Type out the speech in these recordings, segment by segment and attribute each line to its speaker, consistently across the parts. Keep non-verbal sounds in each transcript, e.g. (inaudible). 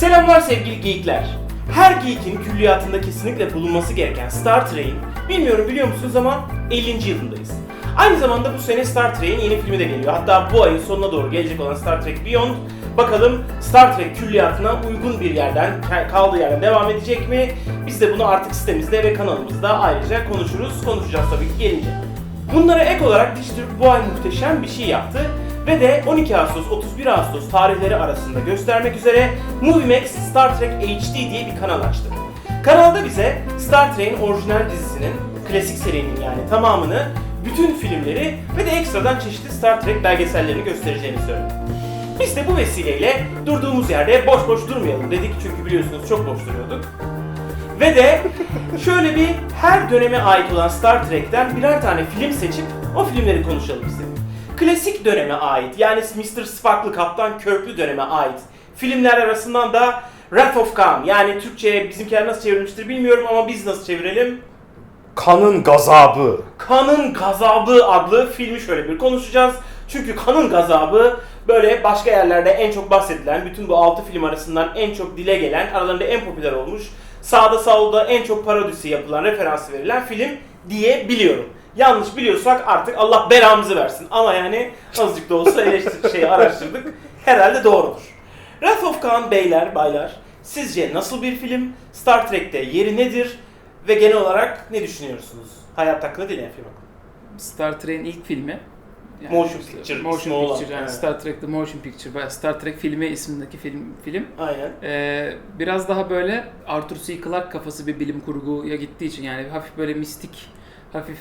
Speaker 1: Selamlar sevgili geekler. Her geekin külliyatında kesinlikle bulunması gereken Star Trek'in, bilmiyorum biliyor musunuz ama 50. yılındayız. Aynı zamanda bu sene Star Trek'in yeni filmi de geliyor. Hatta bu ayın sonuna doğru gelecek olan Star Trek Beyond, bakalım Star Trek külliyatına uygun bir yerden, kaldığı yerden devam edecek mi? Biz de bunu artık sitemizde ve kanalımızda ayrıca konuşuruz. Konuşacağız tabii ki gelince. Bunlara ek olarak Dijitürk bu ay muhteşem bir şey yaptı ve de 12 Ağustos 31 Ağustos tarihleri arasında göstermek üzere MovieMax Star Trek HD diye bir kanal açtı. Kanalda bize Star Trek'in orijinal dizisinin, klasik serinin yani tamamını, bütün filmleri ve de ekstradan çeşitli Star Trek belgesellerini göstereceğini söyledi. Biz de bu vesileyle durduğumuz yerde boş boş durmayalım dedik çünkü biliyorsunuz çok boş duruyorduk. Ve de şöyle bir her döneme ait olan Star Trek'ten birer tane film seçip o filmleri konuşalım istedim. Klasik döneme ait yani Mr. Spock'lı Kaptan Kirk'lü döneme ait filmler arasından da Wrath of Khan yani Türkçe'ye bizimkiler nasıl çevrilmiştir bilmiyorum ama biz nasıl çevirelim?
Speaker 2: Kanın gazabı.
Speaker 1: Kanın Gazabı adlı filmi şöyle bir konuşacağız. Çünkü Kanın Gazabı böyle başka yerlerde en çok bahsedilen, bütün bu 6 film arasından en çok dile gelen, aralarında en popüler olmuş, sağda solda en çok parodisi yapılan, referansı verilen film diye biliyorum. Yanlış biliyorsak artık Allah belamızı versin. Ama yani azıcık da olsa eleştir (laughs) şeyi araştırdık. Herhalde doğrudur. Wrath of Khan beyler, baylar, sizce nasıl bir film? Star Trek'te yeri nedir? Ve genel olarak ne düşünüyorsunuz? Hayat hakkında değil yani film hakkında.
Speaker 3: Star Trek'in ilk filmi.
Speaker 1: Motion Picture
Speaker 3: Motion
Speaker 1: olan,
Speaker 3: Picture yani
Speaker 1: evet.
Speaker 3: Star Trek The Motion Picture Star Trek filmi ismindeki film film.
Speaker 1: Aynen.
Speaker 3: Ee, biraz daha böyle Arthur C. Clarke kafası bir bilim kurguya gittiği için yani hafif böyle mistik, hafif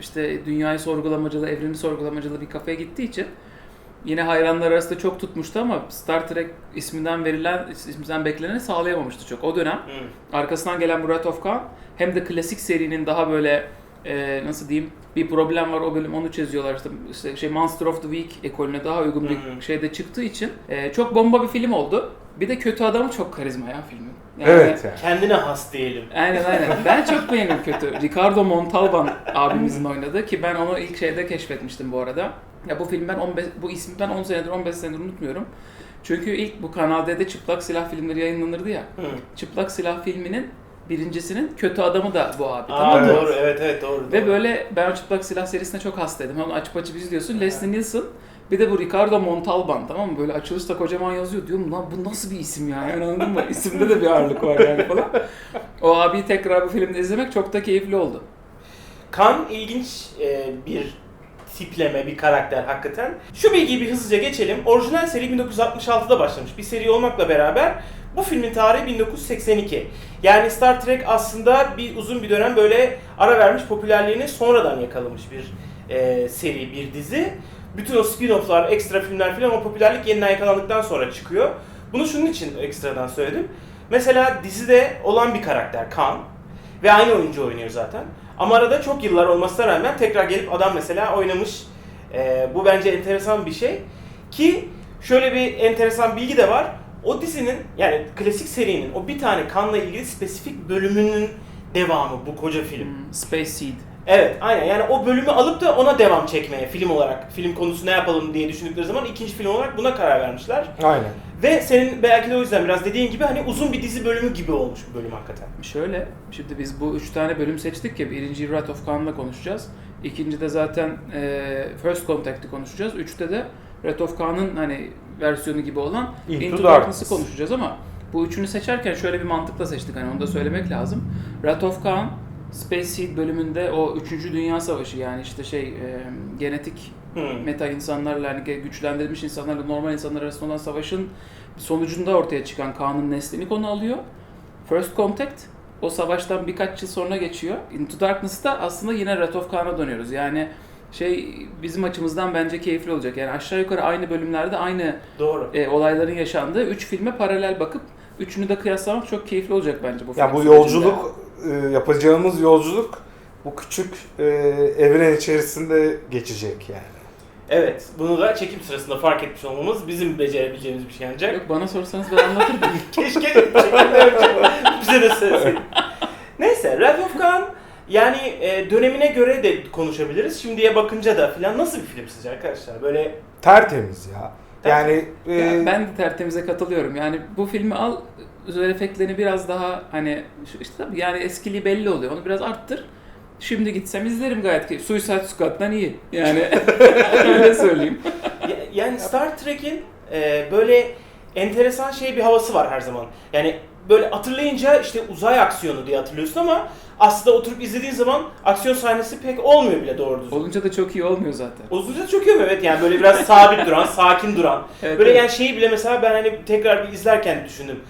Speaker 3: işte dünyayı sorgulamacılı, evreni sorgulamacılı bir kafaya gittiği için yine hayranlar arasında çok tutmuştu ama Star Trek isminden verilen, isminden bekleneni sağlayamamıştı çok. O dönem
Speaker 1: Hı.
Speaker 3: arkasından gelen bu Wrath of Khan hem de klasik serinin daha böyle e, nasıl diyeyim bir problem var o bölüm onu çiziyorlar işte, işte şey Monster of the Week ekolüne daha uygun bir
Speaker 1: hı.
Speaker 3: şeyde çıktığı için e, çok bomba bir film oldu. Bir de kötü adamı çok karizma ya filmin. Yani-
Speaker 2: Evet yani.
Speaker 1: Kendine has diyelim.
Speaker 3: Aynen aynen. Ben çok beğendim kötü. Ricardo Montalban abimizin oynadığı ki ben onu ilk şeyde keşfetmiştim bu arada. Ya bu film ben 15 bu ismi ben 10 senedir 15 senedir unutmuyorum. Çünkü ilk bu Kanal D'de çıplak silah filmleri yayınlanırdı ya.
Speaker 1: Hı.
Speaker 3: Çıplak silah filminin birincisinin kötü adamı da bu abi.
Speaker 1: Aa,
Speaker 3: tamam mı?
Speaker 1: doğru evet evet doğru.
Speaker 3: Ve
Speaker 1: doğru.
Speaker 3: böyle ben çıplak silah serisine çok hastaydım. Onu açıp açıp izliyorsun. Leslie Nielsen bir de bu Ricardo Montalban tamam mı? Böyle açılışta kocaman yazıyor. Diyorum lan bu nasıl bir isim ya? Yani anladın mı? İsimde de bir ağırlık var yani falan. O abiyi tekrar bu filmde izlemek çok da keyifli oldu.
Speaker 1: Kan ilginç e, bir tipleme, bir karakter hakikaten. Şu bilgiyi bir hızlıca geçelim. Orijinal seri 1966'da başlamış bir seri olmakla beraber bu filmin tarihi 1982. Yani Star Trek aslında bir uzun bir dönem böyle ara vermiş popülerliğini sonradan yakalamış bir e, seri, bir dizi. Bütün o spin-off'lar, ekstra filmler filan o popülerlik yeniden yakalandıktan sonra çıkıyor. Bunu şunun için ekstradan söyledim. Mesela dizide olan bir karakter Khan ve aynı oyuncu oynuyor zaten. Ama arada çok yıllar olmasına rağmen tekrar gelip adam mesela oynamış. Ee, bu bence enteresan bir şey. Ki şöyle bir enteresan bilgi de var. O dizinin yani klasik serinin o bir tane kanla ilgili spesifik bölümünün devamı bu koca film.
Speaker 3: Hmm, Space Seed.
Speaker 1: Evet aynen yani o bölümü alıp da ona devam çekmeye film olarak film konusu ne yapalım diye düşündükleri zaman ikinci film olarak buna karar vermişler.
Speaker 2: Aynen.
Speaker 1: Ve senin belki de o yüzden biraz dediğin gibi hani uzun bir dizi bölümü gibi olmuş bu bölüm hakikaten.
Speaker 3: Şöyle, şimdi biz bu üç tane bölüm seçtik ya. Birinci Wrath of Khan'la konuşacağız. İkinci de zaten e, First Contact'ı konuşacağız. Üçte de Wrath of Khan'ın hani versiyonu gibi olan
Speaker 2: Into
Speaker 3: Into,
Speaker 2: Darkness.
Speaker 3: Darkness'ı konuşacağız ama bu üçünü seçerken şöyle bir mantıkla seçtik hani onu da söylemek lazım. Wrath of Khan Space Seed bölümünde o 3. Dünya Savaşı yani işte şey e, genetik
Speaker 1: Hmm.
Speaker 3: meta insanlarla hani güçlendirilmiş insanlarla normal insanlar arasında olan savaşın sonucunda ortaya çıkan Kaan'ın neslini konu alıyor. First Contact o savaştan birkaç yıl sonra geçiyor. Into Darkness'ta aslında yine Wrath of Khan'a dönüyoruz. Yani şey bizim açımızdan bence keyifli olacak. Yani aşağı yukarı aynı bölümlerde aynı
Speaker 1: Doğru.
Speaker 3: e, olayların yaşandığı üç filme paralel bakıp üçünü de kıyaslamak çok keyifli olacak bence bu film
Speaker 2: Ya bu yolculuk e, yapacağımız yolculuk bu küçük e, evren içerisinde geçecek yani.
Speaker 1: Evet, bunu da çekim sırasında fark etmiş olmamız bizim becerebileceğimiz bir şey ancak.
Speaker 3: Yok bana sorsanız ben anlatırdım. (laughs)
Speaker 1: Keşke çekimde önce bize de söyleseydin. (laughs) Neyse, Wrath of Khan yani e, dönemine göre de konuşabiliriz. Şimdiye bakınca da filan nasıl bir film sizce arkadaşlar? Böyle
Speaker 2: Tertemiz ya. Yani e,
Speaker 3: Ya ben de tertemize katılıyorum. Yani bu filmi al, özel efektlerini biraz daha hani şu- işte tabii yani eskiliği belli oluyor. Onu biraz arttır. Şimdi gitsem izlerim gayet ki. Suicide Squad'dan iyi. Yani (laughs) öyle söyleyeyim.
Speaker 1: Ya- yani Star Trek'in e, böyle enteresan şey bir havası var her zaman. Yani böyle hatırlayınca işte uzay aksiyonu diye hatırlıyorsun ama aslında oturup izlediğin zaman aksiyon sahnesi pek olmuyor bile doğru düzgün.
Speaker 3: Olunca da çok iyi olmuyor zaten.
Speaker 1: Uzunca çok iyi evet yani böyle biraz sabit duran, sakin duran. (laughs)
Speaker 3: Evet,
Speaker 1: Böyle
Speaker 3: evet.
Speaker 1: yani şeyi bile mesela ben hani tekrar bir izlerken düşündüm.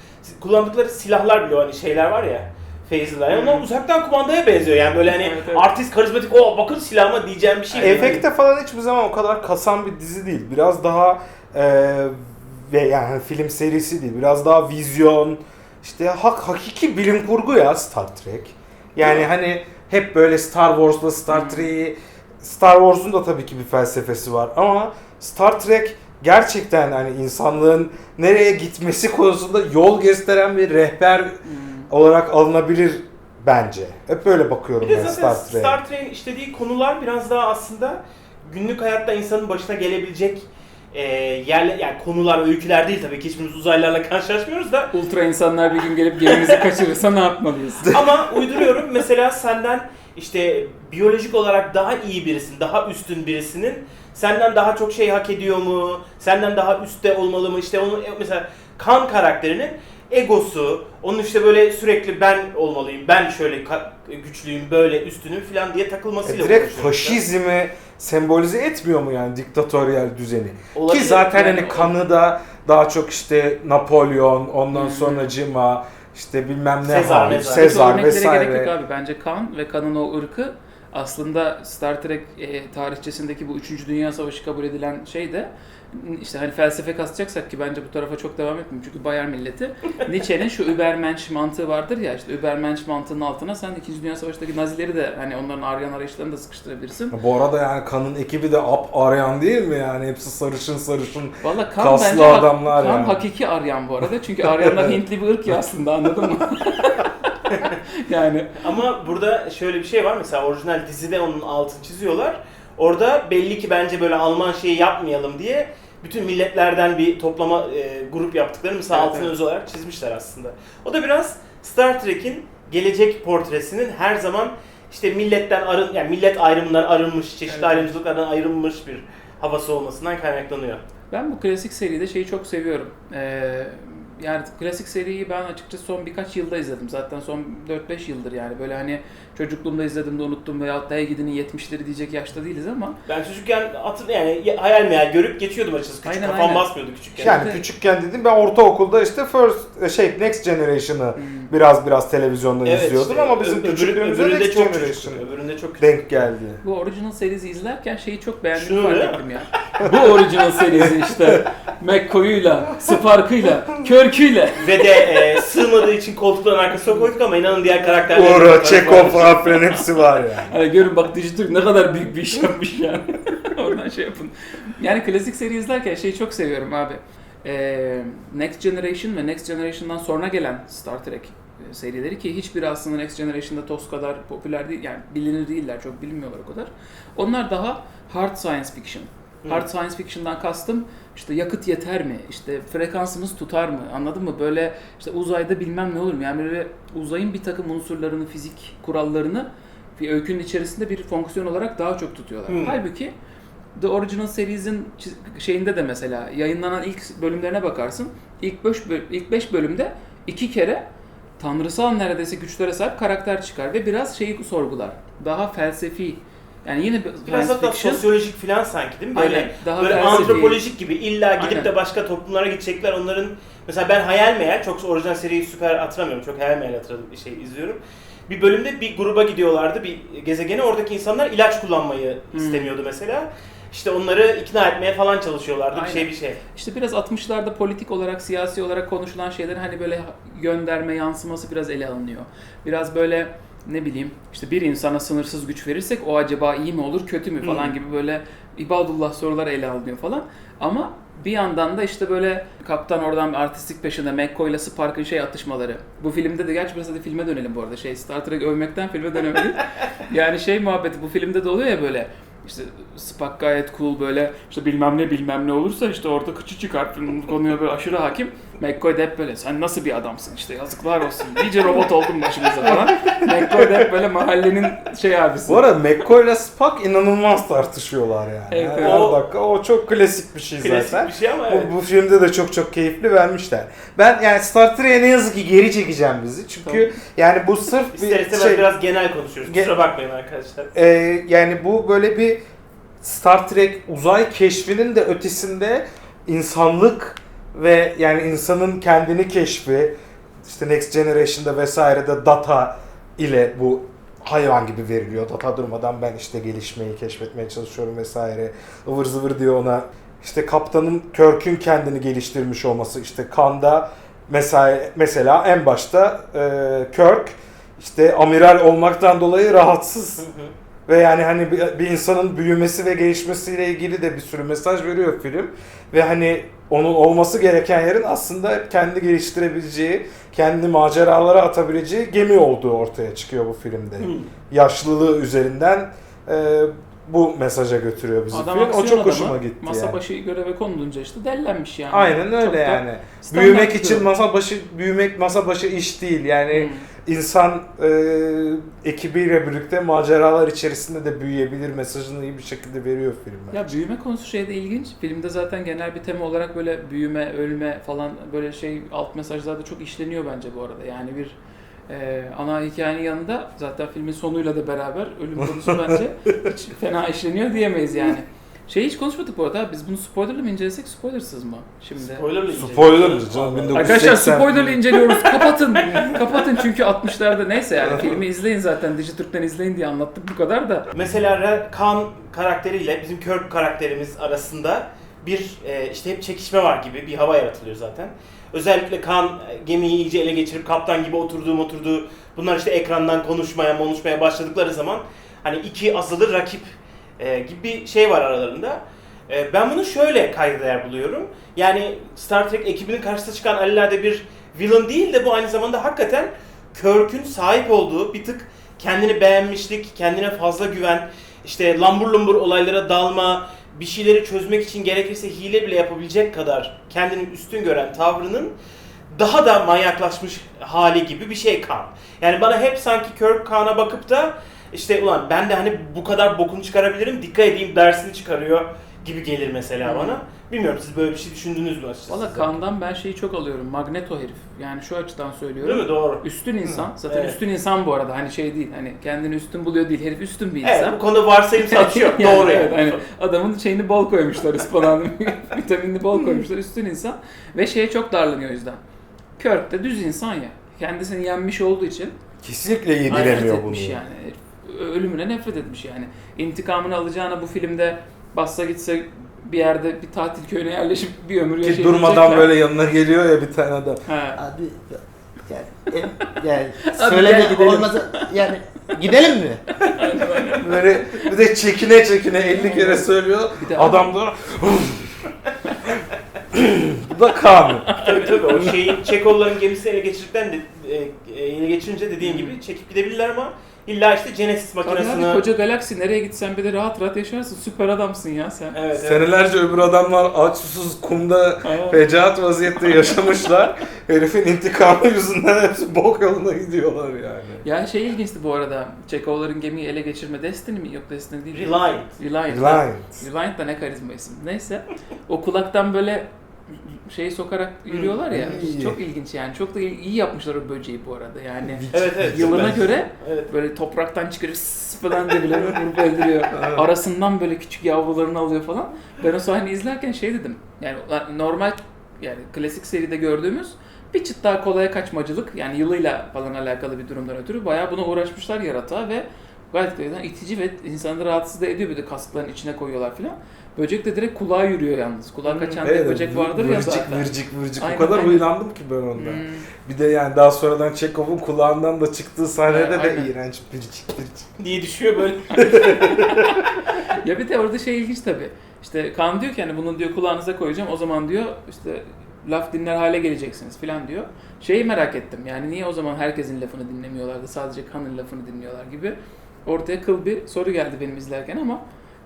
Speaker 1: Kullandıkları silahlar bile hani şeyler var ya. Phaser'lar. Yani onlar uzaktan kumandaya benziyor yani böyle hani
Speaker 3: Evet, evet.
Speaker 1: artist karizmatik o bakın silahıma diyeceğim bir şey.
Speaker 2: efekte falan hiçbir zaman o kadar kasan bir dizi değil. Biraz daha e, ve yani film serisi değil. Biraz daha vizyon, işte hak hakiki bilim kurgu ya Star Trek. Yani
Speaker 1: Ya.
Speaker 2: hani hep böyle Star Wars'la Star Trek'i Star Wars'un da tabii ki bir felsefesi var ama Star Trek gerçekten hani insanlığın nereye gitmesi konusunda yol gösteren bir rehber
Speaker 3: Hmm.
Speaker 2: olarak alınabilir bence. Hep böyle bakıyorum
Speaker 1: Bir
Speaker 2: ben Star Trek'e.
Speaker 1: Star Trek'in işlediği konular biraz daha aslında günlük hayatta insanın başına gelebilecek e, yerle yani konular, öyküler değil tabii ki hiçbirimiz uzaylılarla karşılaşmıyoruz da
Speaker 3: Ultra insanlar bir gün gelip gemimizi kaçırırsa ne yapmalıyız? (laughs)
Speaker 1: ama uyduruyorum mesela senden işte biyolojik olarak daha iyi birisin, daha üstün birisinin senden daha çok şey hak ediyor mu? Senden daha üstte olmalı mı? İşte onun mesela kan karakterinin egosu, onun işte böyle sürekli ben olmalıyım, ben şöyle ka- güçlüyüm, böyle üstünüm falan diye
Speaker 2: E,
Speaker 1: takılmasıyla
Speaker 2: direkt
Speaker 1: uğraşıyor işte.
Speaker 2: faşizmi sembolize etmiyor mu yani diktatöryel düzeni?
Speaker 1: Olabilir.
Speaker 2: Ki zaten
Speaker 3: Yani
Speaker 2: hani
Speaker 3: o-
Speaker 2: kanı da daha çok işte Napolyon, ondan
Speaker 3: Hmm.
Speaker 2: sonra Cima, işte bilmem ne
Speaker 1: Sezar, Mezar.
Speaker 3: Kötü
Speaker 2: Sezar
Speaker 3: örneklere gerek
Speaker 2: vesaire.
Speaker 3: yok abi. Bence kan ve kanın o ırkı aslında Star Trek e, tarihçesindeki bu 3. Dünya Savaşı kabul edilen şey de işte hani felsefe kasacaksak ki bence bu tarafa çok devam etmiyorum çünkü Bayer milleti. Nietzsche'nin şu Übermensch mantığı vardır ya işte Übermensch mantığının altına sen 2. Dünya Savaşı'ndaki Nazileri de hani onların Aryan arayışlarını da sıkıştırabilirsin.
Speaker 2: Bu arada yani kanın ekibi de ap arayan değil mi yani? Hepsi sarışın sarışın.
Speaker 3: Valla kan
Speaker 2: Kaslı
Speaker 3: bence
Speaker 2: adamlar
Speaker 3: kan
Speaker 2: yani.
Speaker 3: hakiki Aryan bu arada. Çünkü Aryanlar (laughs) Hintli bir ırk ya aslında anladın mı? (laughs) yani
Speaker 1: Ama burada şöyle bir şey var mesela orijinal dizide onun altını çiziyorlar. Orada belli ki bence böyle Alman şeyi yapmayalım diye bütün milletlerden bir toplama e, grup yaptıklarını mesela
Speaker 3: Evet,
Speaker 1: altını
Speaker 3: evet.
Speaker 1: öz olarak çizmişler aslında. O da biraz Star Trek'in gelecek portresinin her zaman işte milletten arın yani millet ayrımından arınmış, çeşitli
Speaker 3: Evet.
Speaker 1: ayrımcılıklardan ayrılmış bir havası olmasından kaynaklanıyor.
Speaker 3: Ben bu klasik seride şeyi çok seviyorum. Ee, yani klasik seriyi ben açıkçası son birkaç yılda izledim. Zaten son 4-5 yıldır yani. Böyle hani çocukluğumda izledim de unuttum veyahut da "Hey gidinin 70'leri diyecek yaşta değiliz ama
Speaker 1: Ben çocukken hatır yani ya- hayal meyal görüp geçiyordum açıkçası. Küçük
Speaker 3: Aynen,
Speaker 1: kafam
Speaker 3: aynen.
Speaker 1: basmıyordu küçükken.
Speaker 2: Yani
Speaker 3: Evet.
Speaker 2: küçükken dedim ben ortaokulda işte First şey Next Generation'ı
Speaker 3: Hmm.
Speaker 2: biraz biraz televizyonda
Speaker 1: Evet
Speaker 2: izliyordum
Speaker 1: işte,
Speaker 2: ama bizim
Speaker 1: öbürü-
Speaker 2: küçüklüğümüzde
Speaker 1: öbüründe
Speaker 2: Next
Speaker 1: çok
Speaker 2: Generation
Speaker 1: Öbüründe çok küçük.
Speaker 2: denk geldi.
Speaker 3: bu original serisi izlerken şeyi çok beğendiğimi
Speaker 1: Şunu
Speaker 3: fark ettim ya. (laughs) bu original serisi işte McCoy'uyla, Spark'ıyla, Kirk'üyle.
Speaker 1: Ve de e, sığmadığı için koltukların arkasına koyduk ama inanın diğer karakterler...
Speaker 2: Uğra, Chekhov, Afren hepsi var yani.
Speaker 3: Hani görün bak Dijitürk ne kadar büyük bir iş yapmış yani. (laughs) Oradan şey yapın. Yani klasik seri izlerken şeyi çok seviyorum abi. Ee, Next Generation ve Next Generation'dan sonra gelen Star Trek e, serileri ki hiçbiri aslında Next Generation'da TOS kadar popüler değil yani bilinir değiller çok bilinmiyorlar o kadar. Onlar daha hard science fiction.
Speaker 1: Hı.
Speaker 3: Hard science fiction'dan kastım işte yakıt yeter mi? İşte frekansımız tutar mı? Anladın mı? Böyle işte uzayda bilmem ne olur mu? Yani böyle uzayın bir takım unsurlarını, fizik kurallarını bir öykünün içerisinde bir fonksiyon olarak daha çok tutuyorlar.
Speaker 1: Hmm.
Speaker 3: Halbuki The Original Series'in şeyinde de mesela yayınlanan ilk bölümlerine bakarsın. İlk 5 ilk beş bölümde iki kere tanrısal neredeyse güçlere sahip karakter çıkar ve biraz şeyi sorgular. Daha felsefi. Yani yine bir
Speaker 1: Biraz hatta
Speaker 3: fiction.
Speaker 1: sosyolojik falan sanki değil mi? Böyle,
Speaker 3: Aynen, daha
Speaker 1: böyle antropolojik gibi illa gidip
Speaker 3: Aynen.
Speaker 1: de başka toplumlara gidecekler onların... Mesela ben hayal meyal, çok orijinal seriyi süper hatırlamıyorum. Çok hayal meyal hatırladım bir şey izliyorum. Bir bölümde bir gruba gidiyorlardı bir gezegene. Oradaki insanlar ilaç kullanmayı
Speaker 3: Hmm.
Speaker 1: istemiyordu mesela. İşte onları ikna etmeye falan çalışıyorlardı bir
Speaker 3: Aynen.
Speaker 1: şey bir şey.
Speaker 3: İşte biraz 60'larda politik olarak, siyasi olarak konuşulan şeylerin hani böyle gönderme, yansıması biraz ele alınıyor. Biraz böyle ne bileyim işte bir insana sınırsız güç verirsek o acaba iyi mi olur, kötü mü falan
Speaker 1: Hmm.
Speaker 3: gibi böyle ibadullah sorular ele alınıyor falan. Ama bir yandan da işte böyle kaptan oradan bir artistik peşinde McCoy ile Spark'ın şey atışmaları. Bu filmde de gerçi biraz hadi filme dönelim bu arada. Şey Star Trek övmekten filme dönemedik. (laughs) yani şey muhabbeti bu filmde de oluyor ya böyle İşte Spock gayet cool böyle işte bilmem ne bilmem ne olursa işte orada kıçı çıkartın konuya böyle aşırı hakim. McCoy da hep böyle sen nasıl bir adamsın işte yazıklar olsun. İyice robot oldun başımıza falan. McCoy da hep böyle mahallenin şey abisi.
Speaker 2: Bu arada McCoy ile Spock inanılmaz tartışıyorlar yani.
Speaker 3: Evet,
Speaker 2: Her
Speaker 3: evet.
Speaker 2: dakika o çok klasik bir şey
Speaker 1: Klasik
Speaker 2: zaten.
Speaker 1: bir şey ama evet.
Speaker 2: Bu, bu filmde de çok çok keyifli vermişler. Ben yani Star Trek'e ne yazık ki geri çekeceğim bizi. Çünkü yani bu sırf
Speaker 1: İster
Speaker 2: bir
Speaker 1: istemez
Speaker 2: şey
Speaker 1: biraz genel konuşuyoruz.
Speaker 2: Ge-
Speaker 1: Kusura bakmayın arkadaşlar.
Speaker 2: e, yani bu böyle bir Star Trek uzay keşfinin de ötesinde insanlık ve yani insanın kendini keşfi işte Next Generation'da vesairede data ile bu hayvan gibi veriliyor. Data durmadan ben işte gelişmeyi keşfetmeye çalışıyorum vesaire. ıvır zıvır diyor ona. İşte kaptanın Kirk'ün kendini geliştirmiş olması işte Kanda mesela mesela en başta e, Kirk işte amiral olmaktan dolayı rahatsız. Ve yani hani bir, bir insanın büyümesi ve gelişmesiyle ilgili de bir sürü mesaj veriyor film. Ve hani onun olması gereken yerin aslında hep kendi geliştirebileceği, kendi maceralara atabileceği gemi olduğu ortaya çıkıyor bu filmde.
Speaker 1: Hı.
Speaker 2: Yaşlılığı üzerinden e, bu mesaja götürüyor bizi
Speaker 3: Adam
Speaker 2: film. O çok
Speaker 3: adamı,
Speaker 2: hoşuma gitti
Speaker 3: Masa
Speaker 2: yani.
Speaker 3: başı göreve konulunca işte dellenmiş yani.
Speaker 2: Aynen
Speaker 3: Çok
Speaker 2: öyle
Speaker 3: da
Speaker 2: yani. Büyümek için masa başı büyümek masa başı iş değil. Yani
Speaker 3: Hmm.
Speaker 2: insan e, ekibiyle birlikte maceralar içerisinde de büyüyebilir mesajını iyi bir şekilde veriyor film. bence.
Speaker 3: Ya büyüme konusu şeyde ilginç. Filmde zaten genel bir tema olarak böyle büyüme, ölme falan böyle şey alt mesajlarda çok işleniyor bence bu arada. Yani bir e, ana hikayenin yanında zaten filmin sonuyla da beraber ölüm konusu bence (laughs) hiç fena işleniyor diyemeyiz yani. Şeyi hiç konuşmadık bu arada. Biz bunu spoilerlı mı incelesek spoilersız mı? Şimdi.
Speaker 1: Spoilerlı inceleyelim.
Speaker 2: Spoilerlı canım,
Speaker 1: Vallahi.
Speaker 2: 1980
Speaker 3: Arkadaşlar spoilerlı inceliyoruz. Kapatın. (laughs) Kapatın çünkü 60'larda neyse yani filmi izleyin zaten. Dijitürk'ten izleyin diye anlattık bu kadar da.
Speaker 1: Mesela Khan karakteriyle bizim Kirk karakterimiz arasında bir e, işte hep çekişme var gibi bir hava yaratılıyor zaten. Özellikle Khan e, gemiyi iyice ele geçirip kaptan gibi oturduğu oturduğu bunlar işte ekrandan konuşmaya konuşmaya başladıkları zaman hani iki asılı rakip e, gibi bir şey var aralarında. E, ben bunu şöyle kayda değer buluyorum. Yani Star Trek ekibinin karşısına çıkan alelade bir villain değil de bu aynı zamanda hakikaten Kirk'ün sahip olduğu bir tık kendini beğenmişlik, kendine fazla güven, işte lambur lumbur olaylara dalma, bir şeyleri çözmek için gerekirse hile bile yapabilecek kadar kendini üstün gören tavrının daha da manyaklaşmış hali gibi bir şey Kaan. Yani bana hep sanki Kirk Kaan'a bakıp da işte ulan ben de hani bu kadar bokunu çıkarabilirim, dikkat edeyim dersini çıkarıyor gibi gelir mesela
Speaker 3: Hmm.
Speaker 1: bana. Bilmiyorum siz böyle bir şey düşündünüz mü açıkçası?
Speaker 3: Valla Kaan'dan ben şeyi çok alıyorum. Magneto herif. Yani şu açıdan söylüyorum.
Speaker 1: Değil mi? Doğru.
Speaker 3: Üstün insan. Zaten
Speaker 1: Evet.
Speaker 3: üstün insan bu arada. Hani şey değil. Hani kendini üstün buluyor değil. Herif üstün bir
Speaker 1: Evet
Speaker 3: insan.
Speaker 1: bu konuda varsayımsal (laughs) bir şey yok.
Speaker 3: Yani
Speaker 1: Doğru
Speaker 3: evet,
Speaker 1: yani.
Speaker 3: hani adamın şeyini bol koymuşlar ıspanağını, (laughs) vitaminini bol koymuşlar. Üstün insan. Ve şeye çok darlanıyor o yüzden. Kirk de düz insan ya. Kendisini yenmiş olduğu için
Speaker 2: Kesinlikle yediremiyor bunu.
Speaker 3: yani. Ölümüne nefret etmiş yani. İntikamını alacağına bu filmde bassa gitse bir yerde bir tatil köyüne yerleşip bir ömür
Speaker 2: Ki
Speaker 3: yaşayabilecekler.
Speaker 2: durmadan böyle yanına geliyor ya bir tane adam.
Speaker 3: Ha.
Speaker 4: Abi yani, em- yani
Speaker 3: Abi
Speaker 4: söyleme
Speaker 3: gel gidelim.
Speaker 4: olmasa yani gidelim mi? (laughs)
Speaker 2: Böyle bir de çekine çekine 50 kere söylüyor.
Speaker 3: Bir de
Speaker 2: Adam da (laughs) Bu da Kaan.
Speaker 1: tabii tabii o şeyin Çekolların gemisini ele geçirdikten de e, e, ele geçirince dediğin gibi çekip gidebilirler ama illa işte Genesis
Speaker 3: Tabii
Speaker 1: makinesini
Speaker 3: abi, koca galaksi nereye gitsen bir de rahat rahat yaşarsın. Süper adamsın ya sen.
Speaker 1: Evet, evet.
Speaker 2: Senelerce öbür adamlar aç susuz kumda
Speaker 3: Evet.
Speaker 2: fecaat vaziyette yaşamışlar. (laughs) Herifin intikamı yüzünden hepsi bok yoluna gidiyorlar yani.
Speaker 3: Ya şey ilginçti bu arada. Çekovların gemiyi ele geçirme Destiny mi? Yok Destiny değil.
Speaker 1: Reliant.
Speaker 3: Reliant.
Speaker 2: Reliant.
Speaker 3: Reliant da ne karizma isim. Neyse. O kulaktan böyle şeyi sokarak yürüyorlar ya.
Speaker 2: İyi.
Speaker 3: Çok ilginç yani. Çok da iyi yapmışlar o böceği bu arada. Yani
Speaker 1: Evet evet.
Speaker 3: yılına
Speaker 1: süper.
Speaker 3: göre
Speaker 1: Evet.
Speaker 3: böyle topraktan çıkarıp (laughs) falan diye bile vurup öldürüyor. (laughs) Arasından böyle küçük yavrularını alıyor falan. Ben o sahneyi izlerken şey dedim. Yani normal yani klasik seride gördüğümüz bir çıt daha kolaya kaçmacılık yani yılıyla falan alakalı bir durumdan ötürü bayağı buna uğraşmışlar yaratağa ve gayet gerçekten itici ve insanları rahatsız da ediyor bir de kaskların içine koyuyorlar falan. Böcek de direkt kulağa yürüyor yalnız. Kulağa kaçan bir böcek vardır ya
Speaker 2: vırcık,
Speaker 3: zaten.
Speaker 2: Vırcık vırcık
Speaker 3: Aynen,
Speaker 2: O kadar
Speaker 3: aynen.
Speaker 2: huylandım ki ben ondan.
Speaker 3: Hmm.
Speaker 2: Bir de yani daha sonradan Çekov'un kulağından da çıktığı sahnede
Speaker 3: Evet,
Speaker 2: de
Speaker 3: aynen.
Speaker 2: iğrenç vırcık vırcık.
Speaker 1: diye düşüyor böyle. (laughs)
Speaker 3: Ya bir de orada şey ilginç tabii. İşte Kaan diyor ki hani bunu diyor kulağınıza koyacağım o zaman diyor işte laf dinler hale geleceksiniz filan diyor. Şeyi merak ettim yani niye o zaman herkesin lafını dinlemiyorlardı sadece Kaan'ın lafını dinliyorlar gibi. Ortaya kıl bir soru geldi benim izlerken ama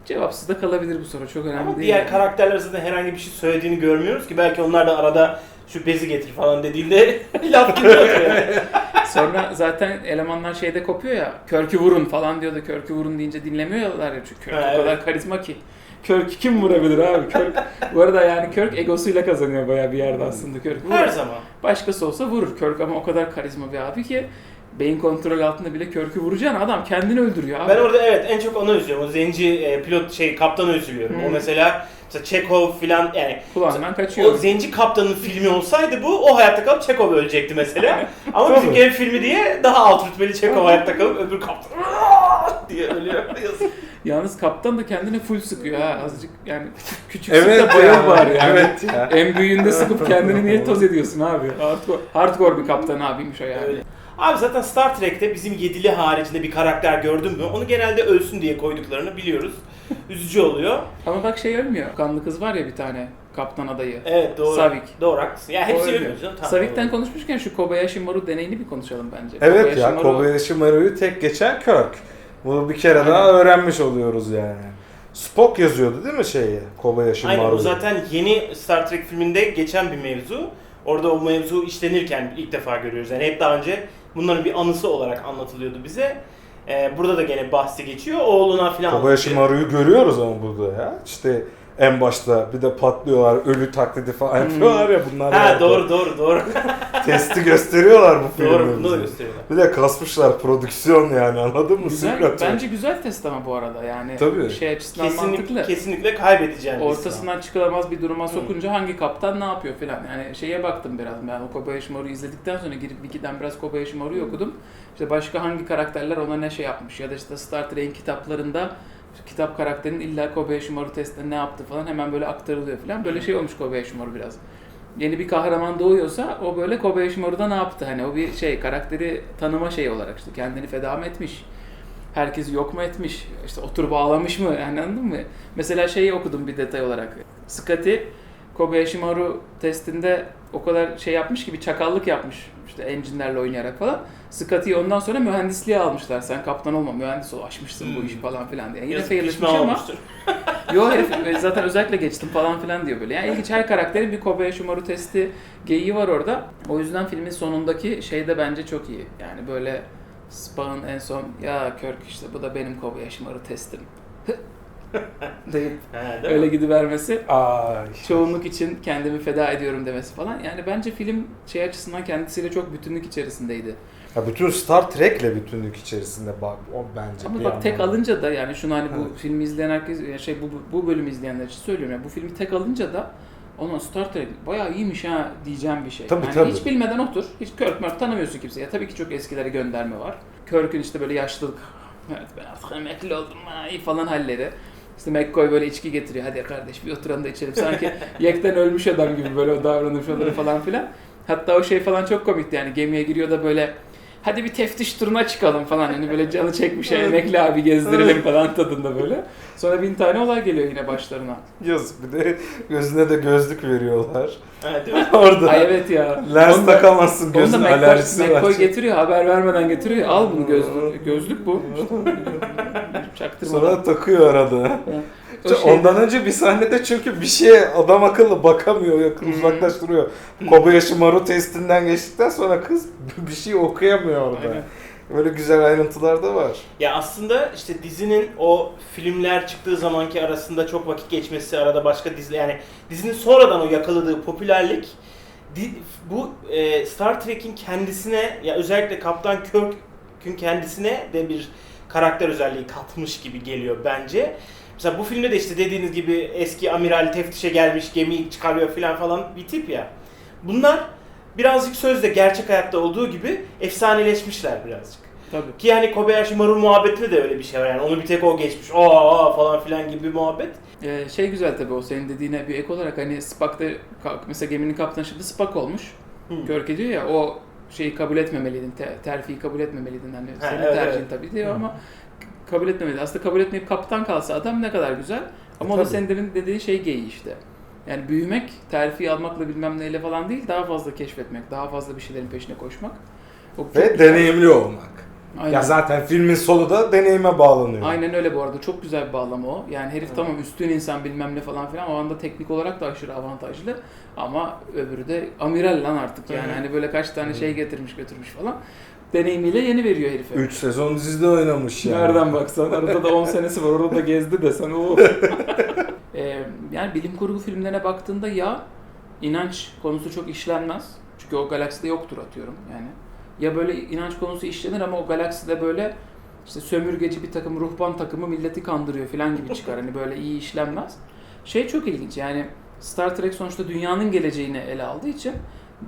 Speaker 3: Cevapsız da kalabilir bu soru. Çok önemli
Speaker 1: Ama
Speaker 3: değil.
Speaker 1: diğer
Speaker 3: yani.
Speaker 1: karakterler zaten herhangi bir şey söylediğini görmüyoruz ki. Belki onlar da arada şu bezi getir falan dediğinde (laughs) laf gibi. (laughs)
Speaker 3: Sonra zaten elemanlar şeyde kopuyor ya. Körkü vurun falan diyor da körkü vurun deyince dinlemiyorlar ya. Çünkü Körk
Speaker 1: Ha,
Speaker 3: o kadar
Speaker 1: evet.
Speaker 3: karizma ki. Körk kim vurabilir abi? Körk, (laughs) bu arada yani Körk egosuyla kazanıyor bayağı bir yerde aslında. Körk vurur.
Speaker 1: Her zaman.
Speaker 3: Başkası olsa vurur. Körk ama o kadar karizma bir abi ki beyin kontrol altında bile Körk'ü vuracağın adam kendini öldürüyor abi.
Speaker 1: Ben orada evet en çok onu üzülüyorum. O zenci e, pilot şey kaptanı üzülüyorum.
Speaker 3: Hmm.
Speaker 1: O mesela mesela Chekhov filan yani
Speaker 3: Kulağından
Speaker 1: o
Speaker 3: kaçıyor.
Speaker 1: zenci kaptanın filmi olsaydı bu o hayatta kalıp Chekhov ölecekti mesela. (laughs) Ama bizim ev filmi diye daha alt rütbeli Chekhov hayatta kalıp öbür kaptan (laughs) diye ölüyor. Yazık. (laughs)
Speaker 3: Yalnız kaptan da kendine full sıkıyor ha azıcık yani küçük
Speaker 2: Evet
Speaker 3: sık da bayıl bari yani.
Speaker 2: Evet ya.
Speaker 3: En büyüğünde sıkıp kendini niye toz ediyorsun abi? Hardcore, hardcore bir kaptan abiymiş o yani.
Speaker 1: Öyle. Abi zaten Star Trek'te bizim yedili haricinde bir karakter gördün mü onu genelde ölsün diye koyduklarını biliyoruz. (laughs) Üzücü oluyor.
Speaker 3: Ama bak şey ölmüyor. Kanlı kız var ya bir tane kaptan adayı.
Speaker 1: Evet doğru.
Speaker 3: Savik.
Speaker 1: Doğru haklısın. Ya hepsi
Speaker 3: ölmüyor.
Speaker 1: ölmüyor canım. Tamam,
Speaker 3: Savik'ten
Speaker 1: doğru.
Speaker 3: konuşmuşken şu Kobayashi Maru deneyini bir konuşalım bence.
Speaker 2: Evet ya
Speaker 3: Maru-
Speaker 2: Kobayashi Maru'yu tek geçen Kirk. Bunu bir kere daha
Speaker 3: Aynen.
Speaker 2: öğrenmiş oluyoruz yani. Spock yazıyordu değil mi şeyi? Kobayashi
Speaker 1: Aynen
Speaker 2: Maru.
Speaker 1: o zaten yeni Star Trek filminde geçen bir mevzu. Orada o mevzu işlenirken ilk defa görüyoruz. Yani hep daha önce bunların bir anısı olarak anlatılıyordu bize. Ee, burada da gene bahsi geçiyor. Oğluna falan
Speaker 2: Kobayashi
Speaker 1: anlatıyor.
Speaker 2: Maru'yu görüyoruz ama burada ya. İşte en başta bir de patlıyorlar, ölü taklidi falan yapıyorlar ya bunlar.
Speaker 1: Ha
Speaker 2: yani.
Speaker 1: doğru doğru doğru. (laughs)
Speaker 2: Testi gösteriyorlar bu filmde.
Speaker 1: doğru bunu da gösteriyorlar.
Speaker 2: Bir de kasmışlar prodüksiyon yani anladın mı?
Speaker 3: Güzel,
Speaker 2: Simülatör.
Speaker 3: bence güzel test ama bu arada yani.
Speaker 2: Tabii.
Speaker 3: Şey açısından
Speaker 1: Kesinlikle,
Speaker 3: mantıklı.
Speaker 1: kesinlikle kaybedeceğim.
Speaker 3: Ortasından çıkılamaz bir duruma sokunca hangi kaptan ne yapıyor filan. Yani şeye baktım biraz ben o Kobayashi Maru'yu izledikten sonra girip Wiki'den biraz Kobayashi Maru'yu okudum. İşte başka hangi karakterler ona ne şey yapmış ya da işte Star Trek'in kitaplarında kitap karakterinin illa Kobayashi Maru testinde ne yaptı falan hemen böyle aktarılıyor falan. Böyle şey olmuş Kobayashi Maru biraz. Yeni bir kahraman doğuyorsa o böyle Kobayashi Maru'da ne yaptı? Hani o bir şey karakteri tanıma şeyi olarak işte kendini feda mı etmiş? herkesi yok mu etmiş, işte otur bağlamış mı yani anladın mı? Mesela şeyi okudum bir detay olarak. Scotty Kobayashi Maru testinde o kadar şey yapmış ki bir çakallık yapmış işte engine'lerle oynayarak falan. Scotty'yi ondan sonra mühendisliğe almışlar. Sen kaptan olma, mühendis ol, aşmışsın bu
Speaker 1: Hmm.
Speaker 3: işi falan filan diye. Yine
Speaker 1: Yazık,
Speaker 3: fail etmiş
Speaker 1: pişman
Speaker 3: ama
Speaker 1: olmuştur. (laughs)
Speaker 3: Yo herif e, zaten özellikle geçtim falan filan diyor böyle. Yani ilginç her karakterin bir Kobayashi Maru testi geyiği var orada. O yüzden filmin sonundaki şey de bence çok iyi. Yani böyle Spock'un en son ya Kirk işte bu da benim Kobayashi Maru testim. (laughs) (laughs) deyip
Speaker 1: değil
Speaker 3: öyle gidivermesi.
Speaker 2: Ay.
Speaker 3: Çoğunluk için kendimi feda ediyorum demesi falan. Yani bence film şey açısından kendisiyle çok bütünlük içerisindeydi.
Speaker 2: Ya bütün Star Trek'le bütünlük içerisinde bak o bence
Speaker 3: Ama bak tek alınca da yani şunu hani bu
Speaker 2: Evet.
Speaker 3: filmi izleyen herkes yani şey bu, bu bölümü izleyenler için söylüyorum yani bu filmi tek alınca da ona Star Trek bayağı iyiymiş ha diyeceğim bir şey.
Speaker 2: Tabii,
Speaker 3: yani
Speaker 2: tabii.
Speaker 3: Hiç bilmeden otur. Hiç Kirk Mörk tanımıyorsun kimseye. Tabii ki çok eskilere gönderme var. Kirk'ün işte böyle yaşlılık. Evet ben artık emekli oldum ha falan halleri. İşte McCoy böyle içki getiriyor. Hadi kardeş bir oturalım da içelim. Sanki (laughs) yekten ölmüş adam gibi böyle o davranışları falan filan. Hatta o şey falan çok komikti yani gemiye giriyor da böyle hadi bir teftiş turuna çıkalım falan hani böyle canı çekmiş yani emekli abi gezdirelim falan tadında böyle. Sonra bin tane olay geliyor yine başlarına.
Speaker 2: Yazık bir de gözüne de gözlük veriyorlar.
Speaker 1: Mi? (laughs)
Speaker 2: Orada
Speaker 3: Ay evet ya.
Speaker 2: lens
Speaker 3: Onu da-
Speaker 2: takamazsın
Speaker 3: Onu da
Speaker 2: gözün
Speaker 3: McCoy,
Speaker 2: alerjisi
Speaker 3: McCoy
Speaker 2: var.
Speaker 3: getiriyor haber vermeden getiriyor. Al bunu gözlük. (laughs) Gözlük bu. Çaktırmadan.
Speaker 2: Sonra takıyor arada.
Speaker 3: Şey-
Speaker 2: Ondan önce bir sahnede çünkü bir şeye adam akıllı bakamıyor, yakın
Speaker 3: Hmm.
Speaker 2: uzaklaştırıyor. Kobayashi Maru testinden geçtikten sonra kız (laughs) bir şey okuyamıyor orada.
Speaker 3: Aynen.
Speaker 2: Böyle güzel ayrıntılar da var.
Speaker 1: Ya aslında işte dizinin o filmler çıktığı zamanki arasında çok vakit geçmesi arada başka dizi yani dizinin sonradan o yakaladığı popülerlik bu e, Star Trek'in kendisine ya özellikle Kaptan Kirk'ün kendisine de bir karakter özelliği katmış gibi geliyor bence. Mesela bu filmde de işte dediğiniz gibi eski amiral teftişe gelmiş gemiyi çıkarıyor falan falan bir tip ya. Bunlar birazcık sözde gerçek hayatta olduğu gibi efsaneleşmişler birazcık.
Speaker 3: Tabii.
Speaker 1: Ki hani Kobayashi Maru muhabbetinde de öyle bir şey var yani onu bir tek o geçmiş. Aa, aa falan filan gibi bir muhabbet.
Speaker 3: Ee, şey güzel tabii o senin dediğine bir ek olarak hani Spock'ta mesela geminin kaptanı şimdi Spock olmuş.
Speaker 1: Hı.
Speaker 3: Kirk ediyor ya o şeyi kabul etmemeliydin, te- terfiyi kabul etmemeliydin hani
Speaker 1: Ha,
Speaker 3: senin
Speaker 1: evet,
Speaker 3: tercihin
Speaker 1: evet.
Speaker 3: tabii diyor ama kabul etmemeli. Aslında kabul etmeyip kaptan kalsa adam ne kadar güzel. Ama o da demin dediğin şey geyi işte. Yani büyümek, terfi almakla bilmem neyle falan değil, daha fazla keşfetmek, daha fazla bir şeylerin peşine koşmak. O
Speaker 2: Ve
Speaker 3: güzel.
Speaker 2: deneyimli olmak.
Speaker 3: Aynen.
Speaker 2: Ya zaten filmin sonu da deneyime bağlanıyor.
Speaker 3: Aynen öyle bu arada. Çok güzel bir bağlama o. Yani herif tamam üstün insan bilmem ne falan filan. O anda teknik olarak da aşırı avantajlı. Ama öbürü de amiral lan artık yani.
Speaker 1: Hı.
Speaker 3: Hani böyle kaç tane şey getirmiş götürmüş falan. Deneyimiyle yeni veriyor herife.
Speaker 2: 3 sezon dizide oynamış yani.
Speaker 3: Nereden baksan arada da 10 senesi var orada da gezdi desen o. (laughs) Ee, yani bilim kurgu filmlerine baktığında ya inanç konusu çok işlenmez. Çünkü o galakside yoktur atıyorum yani. Ya böyle inanç konusu işlenir ama o galakside böyle işte sömürgeci bir takım ruhban takımı milleti kandırıyor falan gibi çıkar. Hani böyle iyi işlenmez. Şey çok ilginç yani Star Trek sonuçta dünyanın geleceğini ele aldığı için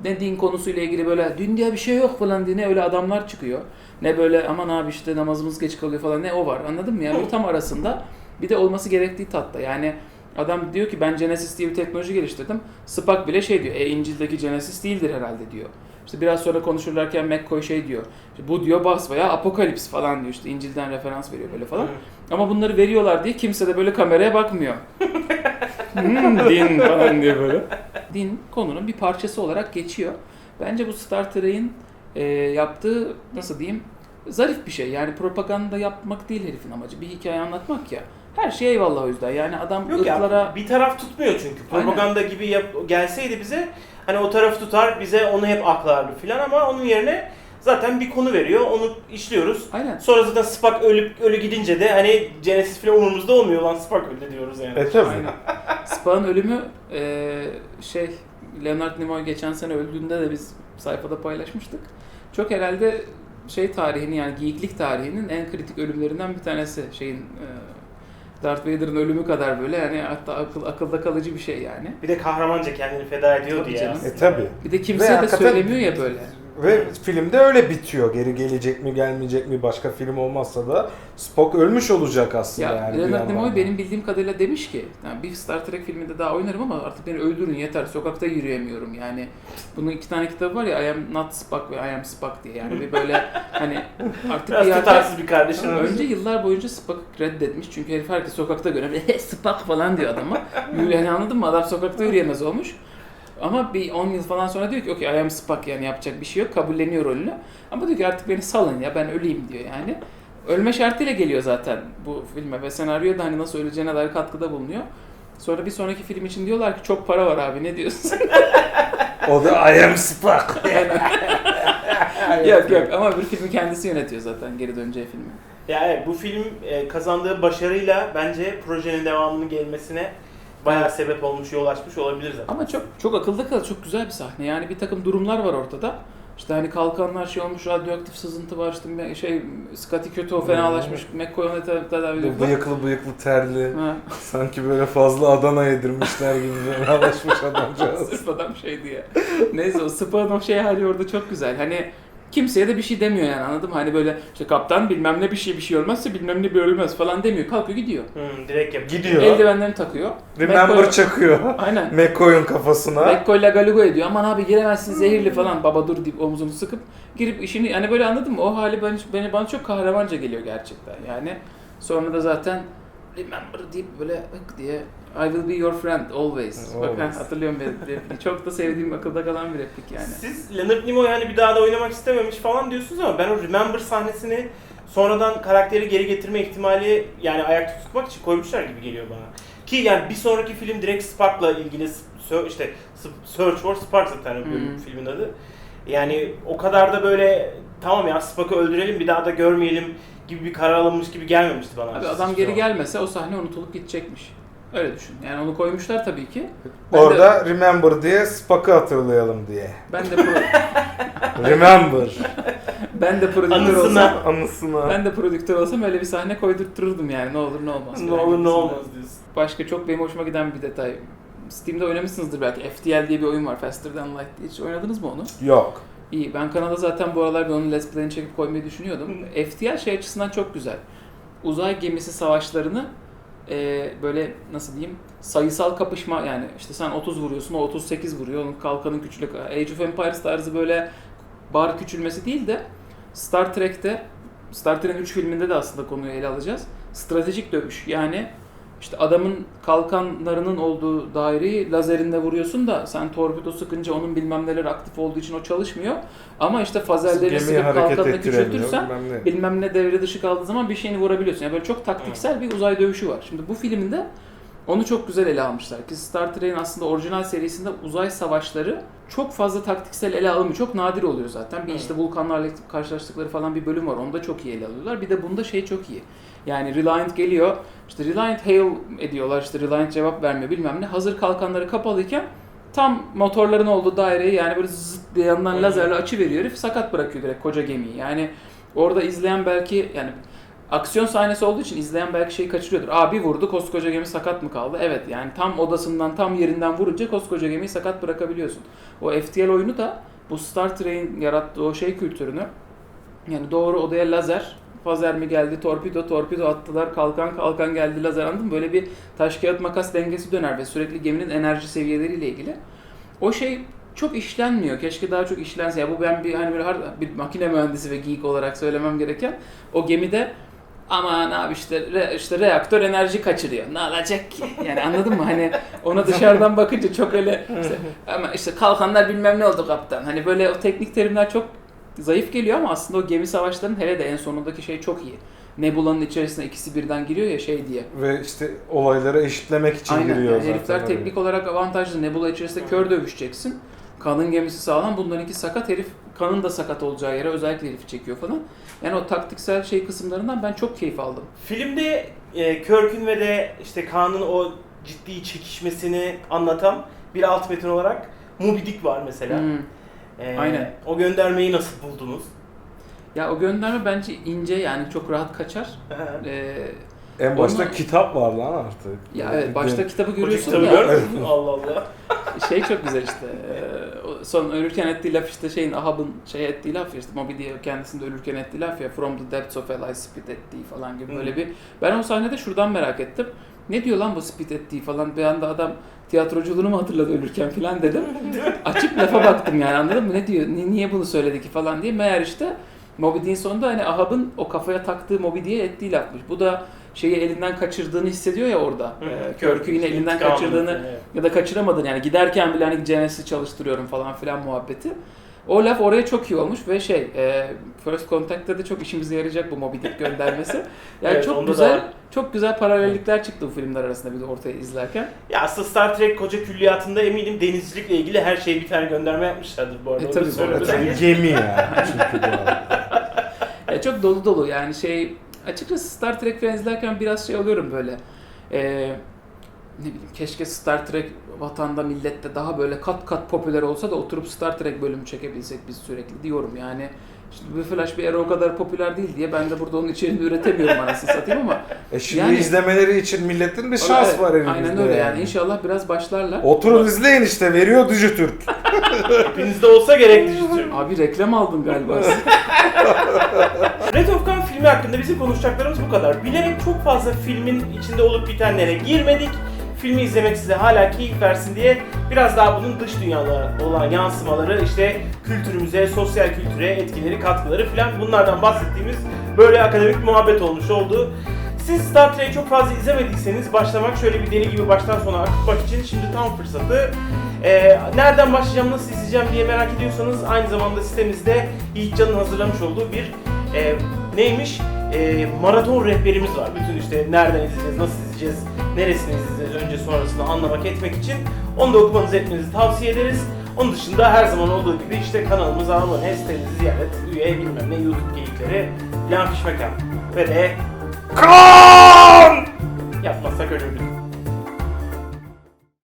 Speaker 3: ne din konusuyla ilgili böyle din diye bir şey yok falan diye ne öyle adamlar çıkıyor. Ne böyle aman abi işte namazımız geç kalıyor falan ne o var anladın mı? Yani bu tam arasında bir de olması gerektiği tatta. Yani adam diyor ki ben Genesis diye bir teknoloji geliştirdim. Spock bile şey diyor. E İncil'deki Genesis değildir herhalde diyor. İşte biraz sonra konuşurlarken McCoy şey diyor. işte bu diyor basbaya apokalips falan diyor işte İncil'den referans veriyor böyle falan. Ama bunları veriyorlar diye kimse de böyle kameraya bakmıyor. (laughs) Hmm, din falan diye böyle. Din konunun bir parçası olarak geçiyor. Bence bu Star Trek'in e, yaptığı nasıl diyeyim zarif bir şey. Yani propaganda yapmak değil herifin amacı. Bir hikaye anlatmak ya. Her şey eyvallah o yüzden. Yani adam
Speaker 1: Yok
Speaker 3: ırklara...
Speaker 1: ya bir taraf tutmuyor çünkü.
Speaker 3: Aynen.
Speaker 1: Propaganda gibi yap, gelseydi bize hani o taraf tutar bize onu hep aklardı filan ama onun yerine zaten bir konu veriyor onu işliyoruz.
Speaker 3: Aynen.
Speaker 1: Sonra zaten Spock ölüp ölü gidince de hani Genesis filan umurumuzda olmuyor lan Spock öldü diyoruz yani.
Speaker 2: E tabii.
Speaker 3: Aynen. Spock'ın ölümü e, şey Leonard Nimoy geçen sene öldüğünde de biz sayfada paylaşmıştık. Çok herhalde şey tarihinin yani geyiklik tarihinin en kritik ölümlerinden bir tanesi şeyin e, Darth Vader'ın ölümü kadar böyle yani hatta akıl, akılda kalıcı bir şey yani.
Speaker 1: Bir de kahramanca kendini feda ediyordu
Speaker 3: Tabii
Speaker 1: ya.
Speaker 3: canım.
Speaker 2: E tabii.
Speaker 3: Bir de kimse
Speaker 2: Ve
Speaker 3: de söylemiyor ya böyle.
Speaker 2: Ve filmde öyle bitiyor. Geri gelecek mi gelmeyecek mi başka film olmazsa da Spock ölmüş olacak aslında
Speaker 3: Ya
Speaker 2: yani.
Speaker 3: Leonard Nimoy benim bildiğim kadarıyla demiş ki yani bir Star Trek filminde daha oynarım ama artık beni öldürün yeter sokakta yürüyemiyorum yani. Bunun iki tane kitabı var ya I am not Spock ve I am Spock diye yani bir böyle hani artık
Speaker 1: Biraz
Speaker 3: bir yerde
Speaker 1: tutarsız bir kardeşim.
Speaker 3: Önce yıllar boyunca Spock'ı reddetmiş çünkü herif herkes sokakta görüyor. (laughs) Spock falan diyor adama. Yani anladın mı? Adam sokakta yürüyemez olmuş. Ama bir 10 yıl falan sonra diyor ki okey I am Spock yani yapacak bir şey yok. Kabulleniyor rolünü. Ama diyor ki artık beni salın ya ben öleyim diyor yani. Ölme şartıyla geliyor zaten bu filme ve senaryoya da hani nasıl öleceğine dair katkıda bulunuyor. Sonra bir sonraki film için diyorlar ki çok para var abi ne diyorsun?
Speaker 2: O da I am Spock. (laughs) (laughs)
Speaker 3: yok yok ama bir filmi kendisi yönetiyor zaten geri döneceği filmi.
Speaker 1: Ya evet, bu film e, kazandığı başarıyla bence projenin devamının gelmesine bayağı sebep olmuş, yol açmış olabilir zaten.
Speaker 3: Ama çok çok akılda kalıcı, çok güzel bir sahne. Yani bir takım durumlar var ortada. İşte hani kalkanlar şey olmuş, radyoaktif sızıntı var, işte şey Scotty kötü o fenalaşmış, McCoy onu te- tedavi ediyor. falan.
Speaker 2: bıyıklı bıyıklı terli.
Speaker 3: Ha,
Speaker 2: Sanki böyle fazla Adana yedirmişler gibi fenalaşmış (laughs) adamcağız.
Speaker 3: sırf adam şey diye. Neyse o Spock'ın o şey hali orada çok güzel. Hani kimseye de bir şey demiyor yani anladın mı? Hani böyle işte kaptan bilmem ne bir şey bir şey ölmezse bilmem ne bir ölmez falan demiyor. Kalkıyor gidiyor.
Speaker 1: Hmm, direkt yap.
Speaker 2: Gidiyor.
Speaker 3: Eldivenlerini takıyor.
Speaker 2: Remember
Speaker 3: McCoy-
Speaker 2: çakıyor.
Speaker 3: Aynen.
Speaker 2: McCoy'un kafasına.
Speaker 3: McCoy'la Galugo ediyor. Aman abi giremezsin zehirli falan. Baba dur deyip omzunu sıkıp girip işini hani böyle anladın mı? O hali beni, beni bana çok kahramanca geliyor gerçekten. Yani sonra da zaten remember deyip böyle hık diye I will be your friend always. Bak
Speaker 2: Always.
Speaker 3: ha, hatırlıyorum ben repliği. Çok da sevdiğim akılda kalan bir replik yani.
Speaker 1: Siz Leonard Nimoy hani bir daha da oynamak istememiş falan diyorsunuz ama ben o Remember sahnesini sonradan karakteri geri getirme ihtimali yani ayakta tutmak için koymuşlar gibi geliyor bana. Ki yani bir sonraki film direkt Spark'la ilgili işte Search for Spark zaten
Speaker 3: Hmm.
Speaker 1: bölüm- filmin adı. Yani o kadar da böyle tamam ya Spock'ı öldürelim bir daha da görmeyelim gibi bir karar alınmış gibi gelmemişti bana.
Speaker 3: Abi adam geri gelmese o sahne unutulup gidecekmiş. Öyle düşün. Yani onu koymuşlar tabii ki. Ben de,
Speaker 2: Orada Remember diye Spock'ı hatırlayalım diye.
Speaker 3: ben de pro- (laughs)
Speaker 2: Remember.
Speaker 3: ben de prodüktör olsam
Speaker 2: Anısına.
Speaker 3: ben de prodüktör olsam öyle bir sahne koydurttururdum yani ne olur ne olmaz.
Speaker 1: Ne olur ne olmaz diyorsun.
Speaker 3: Başka çok benim hoşuma giden bir detay. Steam'de oynamışsınızdır belki. FTL diye bir oyun var. Faster Than Light diye. Hiç oynadınız mı onu?
Speaker 2: Yok.
Speaker 3: İyi. Ben kanalda zaten bu aralar bir onun Let's Play'ini çekip koymayı düşünüyordum. FTL şey açısından çok güzel. Uzay gemisi savaşlarını e, böyle nasıl diyeyim? Sayısal kapışma yani işte sen 30 vuruyorsun o 38 vuruyor. Onun kalkanın küçülük Age of Empires tarzı böyle bar küçülmesi değil de Star Trek'te Star Trek'in 3 filminde de aslında konuyu ele alacağız. Stratejik dövüş. Yani işte adamın kalkanlarının olduğu daireyi lazerinle vuruyorsun da sen torpido sıkınca onun bilmem neler aktif olduğu için o çalışmıyor. Ama işte fazelleri sıkıp kalkanını küçültürsen
Speaker 2: bilmem ne.
Speaker 3: bilmem ne devre dışı kaldığı zaman bir şeyini vurabiliyorsun. Yani böyle çok taktiksel bir uzay dövüşü var. Şimdi bu filminde onu çok güzel ele almışlar. Ki Star Trek'in aslında orijinal serisinde uzay savaşları çok fazla taktiksel ele alınmıyor. Çok nadir oluyor zaten. Bir işte vulkanlarla karşılaştıkları falan bir bölüm var. Onu da çok iyi ele alıyorlar. Bir de bunda şey çok iyi. Yani Reliant geliyor. işte Reliant hail ediyorlar. işte Reliant cevap vermiyor bilmem ne. Hazır kalkanları kapalıyken tam motorların olduğu daireyi yani böyle zıt diye yanından lazerle açı veriyor herif sakat bırakıyor direkt koca gemiyi. Yani orada izleyen belki yani aksiyon sahnesi olduğu için izleyen belki şeyi kaçırıyordur. Aa bir vurdu koskoca gemi sakat mı kaldı? Evet yani tam odasından tam yerinden vurunca koskoca gemiyi sakat bırakabiliyorsun. O FTL oyunu da bu Star Trek'in yarattığı o şey kültürünü yani doğru odaya lazer Fazer mi geldi, torpido, torpido attılar, kalkan, kalkan geldi, lazer anladın? Böyle bir taş kağıt makas dengesi döner ve sürekli geminin enerji seviyeleriyle ilgili. O şey çok işlenmiyor. Keşke daha çok işlense. Ya bu ben bir hani böyle bir makine mühendisi ve geek olarak söylemem gereken o gemide aman abi işte re, işte reaktör enerji kaçırıyor. Ne olacak ki? Yani anladın mı? Hani ona dışarıdan bakınca çok öyle işte, ama işte kalkanlar bilmem ne oldu kaptan. Hani böyle o teknik terimler çok zayıf geliyor ama aslında o gemi savaşlarının hele de en sonundaki şey çok iyi. Nebula'nın içerisine ikisi birden giriyor ya şey diye.
Speaker 2: Ve işte olayları eşitlemek için
Speaker 3: Aynen.
Speaker 2: giriyor
Speaker 3: Yani
Speaker 2: zaten.
Speaker 3: herifler teknik olarak avantajlı. Nebula içerisinde kör dövüşeceksin. Kanın gemisi sağlam. Bunlarınki sakat herif. Kanın da sakat olacağı yere özellikle herifi çekiyor falan. Yani o taktiksel şey kısımlarından ben çok keyif aldım.
Speaker 1: Filmde e, Kirk'ün ve de işte Kaan'ın o ciddi çekişmesini anlatan bir alt metin olarak Moby Dick var mesela.
Speaker 3: Hmm.
Speaker 1: E,
Speaker 3: Aynen.
Speaker 1: O göndermeyi nasıl buldunuz?
Speaker 3: Ya o gönderme bence ince yani çok rahat kaçar. Ee,
Speaker 2: En başta
Speaker 3: Onlar-
Speaker 2: kitap var lan artık.
Speaker 3: ya evet başta kitabı görüyorsun
Speaker 1: kitabı
Speaker 3: ya.
Speaker 1: Allah Allah. (laughs)
Speaker 3: şey çok güzel işte. Ee, o son ölürken ettiği laf işte şeyin Ahab'ın şey ettiği laf ya işte Moby Dick kendisinde ölürken ettiği laf ya From the depths of hell I spit ettiği falan gibi böyle bir. Ben o sahnede şuradan merak ettim. Ne diyor lan bu spit ettiği falan bir anda adam tiyatroculuğunu mu hatırladı ölürken falan dedim. (laughs) Açıp lafa baktım yani anladın mı? Ne diyor? Ni- Niye bunu söyledi ki falan diye. Meğer işte Moby Dick'in sonunda hani Ahab'ın o kafaya taktığı Moby Dick'e ettiği lafmış. Bu da şeyi elinden kaçırdığını hissediyor ya orada. Ee, Körkü yine elinden kaçırdığını
Speaker 1: evet.
Speaker 3: ya da kaçıramadın yani giderken bile hani Genesis'i çalıştırıyorum falan filan muhabbeti. O laf oraya çok iyi olmuş ve şey e, First Contact'te de çok işimize yarayacak bu Moby Dick göndermesi. (laughs) Yani
Speaker 1: Evet,
Speaker 3: çok
Speaker 1: da
Speaker 3: güzel
Speaker 1: var.
Speaker 3: çok güzel paralellikler çıktı bu filmler arasında bir de ortaya izlerken.
Speaker 1: Ya aslında Star Trek koca külliyatında eminim denizcilikle ilgili her şeye bir tane gönderme yapmışlardır bu arada.
Speaker 3: E, tabii,
Speaker 1: da
Speaker 2: Zaten
Speaker 1: lazım.
Speaker 2: gemi ya. (laughs) Çünkü bu arada. (laughs)
Speaker 3: Ya çok dolu dolu yani şey açıkçası Star Trek falan izlerken biraz şey oluyorum böyle. E, ne bileyim keşke Star Trek vatanda millette daha böyle kat kat popüler olsa da oturup Star Trek bölümü çekebilsek biz sürekli diyorum yani. Şimdi bir Flash bir Arrow o kadar popüler değil diye ben de burada onun içeriğini üretemiyorum anasını satayım ama
Speaker 2: E şimdi
Speaker 3: Yani-
Speaker 2: izlemeleri için milletin bir şans
Speaker 3: Evet,
Speaker 2: var elimizde.
Speaker 3: Aynen öyle yani inşallah biraz başlarlar.
Speaker 2: Oturun izleyin işte veriyor Dijitürk.
Speaker 1: Hepinizde (laughs) olsa gerek düşünüyorum.
Speaker 3: Abi reklam aldın galiba. (laughs)
Speaker 1: Red of Gun filmi hakkında bizim konuşacaklarımız bu kadar. Bilerek çok fazla filmin içinde olup bitenlere girmedik. Filmi izlemek size hala keyif versin diye biraz daha bunun dış dünyalara olan yansımaları, işte kültürümüze, sosyal kültüre etkileri, katkıları filan bunlardan bahsettiğimiz böyle akademik muhabbet olmuş oldu. Siz Star Trek'i çok fazla izlemediyseniz başlamak şöyle bir deli gibi baştan sona akıtmak için şimdi tam fırsatı. Ee, nereden başlayacağım, nasıl izleyeceğim diye merak ediyorsanız aynı zamanda sitemizde Yiğitcan'ın hazırlamış olduğu bir e, neymiş? E, maraton rehberimiz var. Bütün işte nereden izleyeceğiz, nasıl izleyeceğiz, neresini izleyeceğiz önce sonrasını anlamak etmek için onu da okumanızı etmenizi tavsiye ederiz. Onun dışında her zaman olduğu gibi işte kanalımıza abone, sitemizi ziyaret, üye, bilmem ne, YouTube geyikleri, plan fişmekan ve de
Speaker 2: Kan!
Speaker 1: yapmazsak ölürdük.